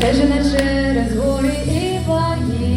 Теж на через гори і ваги.